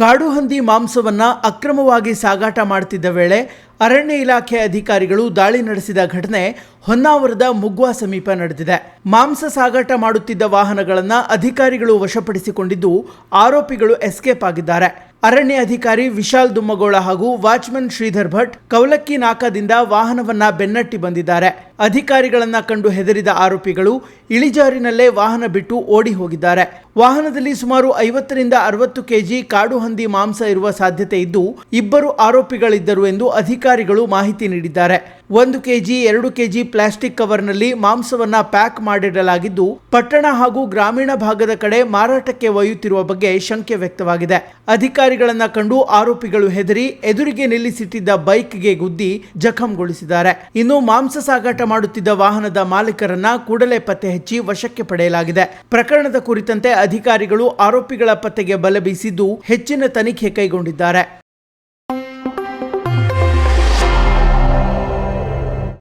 ಕಾಡು ಹಂದಿ ಮಾಂಸವನ್ನ ಅಕ್ರಮವಾಗಿ ಸಾಗಾಟ ಮಾಡುತ್ತಿದ್ದ ವೇಳೆ ಅರಣ್ಯ ಇಲಾಖೆ ಅಧಿಕಾರಿಗಳು ದಾಳಿ ನಡೆಸಿದ ಘಟನೆ ಹೊನ್ನಾವರದ ಮುಗ್ವಾ ಸಮೀಪ ನಡೆದಿದೆ. ಮಾಂಸ ಸಾಗಾಟ ಮಾಡುತ್ತಿದ್ದ ವಾಹನಗಳನ್ನು ಅಧಿಕಾರಿಗಳು ವಶಪಡಿಸಿಕೊಂಡಿದ್ದು ಆರೋಪಿಗಳು ಎಸ್ಕೇಪ್ ಆಗಿದ್ದಾರೆ. ಅರಣ್ಯ ಅಧಿಕಾರಿ ವಿಶಾಲ್ ದುಮ್ಮಗೋಳ ಹಾಗೂ ವಾಚ್ಮನ್ ಶ್ರೀಧರ್ ಭಟ್ ಕೌಲಕ್ಕಿ ನಾಕಾದಿಂದ ವಾಹನವನ್ನ ಬೆನ್ನಟ್ಟಿ ಬಂದಿದ್ದಾರೆ. ಅಧಿಕಾರಿಗಳನ್ನ ಕಂಡು ಹೆದರಿದ ಆರೋಪಿಗಳು ಇಳಿಜಾರಿನಲ್ಲೇ ವಾಹನ ಬಿಟ್ಟು ಓಡಿ ಹೋಗಿದ್ದಾರೆ. ವಾಹನದಲ್ಲಿ ಸುಮಾರು ಐವತ್ತರಿಂದ ಅರವತ್ತು ಕೆಜಿ ಕಾಡು ಹಂದಿ ಮಾಂಸ ಇರುವ ಸಾಧ್ಯತೆ ಇದ್ದು, ಇಬ್ಬರು ಆರೋಪಿಗಳಿದ್ದರು ಎಂದು ಅಧಿಕಾರಿಗಳು ಮಾಹಿತಿ ನೀಡಿದ್ದಾರೆ. ಒಂದು ಕೆಜಿ, ಎರಡು ಕೆಜಿ ಪ್ಲಾಸ್ಟಿಕ್ ಕವರ್ನಲ್ಲಿ ಮಾಂಸವನ್ನ ಪ್ಯಾಕ್ ಮಾಡಿಡಲಾಗಿದ್ದು, ಪಟ್ಟಣ ಹಾಗೂ ಗ್ರಾಮೀಣ ಭಾಗದ ಕಡೆ ಮಾರಾಟಕ್ಕೆ ಒಯ್ಯುತ್ತಿರುವ ಬಗ್ಗೆ ಶಂಕೆ ವ್ಯಕ್ತವಾಗಿದೆ. ಅಧಿಕಾರಿಗಳನ್ನ ಕಂಡು ಆರೋಪಿಗಳು ಹೆದರಿ ಎದುರಿಗೆ ನಿಲ್ಲಿಸಿಟ್ಟಿದ್ದ ಬೈಕ್ಗೆ ಗುದ್ದಿ ಜಖಂಗೊಳಿಸಿದ್ದಾರೆ. ಇನ್ನು ಮಾಂಸ ಸಾಗಾಟ ಮಾಡುತ್ತಿದ್ದ ವಾಹನದ ಮಾಲೀಕರನ್ನ ಕೂಡಲೇ ಪತ್ತೆ ಹಚ್ಚಿ ವಶಕ್ಕೆ ಪಡೆಯಲಾಗಿದೆ. ಪ್ರಕರಣದ ಕುರಿತಂತೆ ಅಧಿಕಾರಿಗಳು ಆರೋಪಿಗಳ ಪತ್ತೆಗೆ ಬಲ ಬೀಸಿದ್ದು ಹೆಚ್ಚಿನ ತನಿಖೆ ಕೈಗೊಂಡಿದ್ದಾರೆ.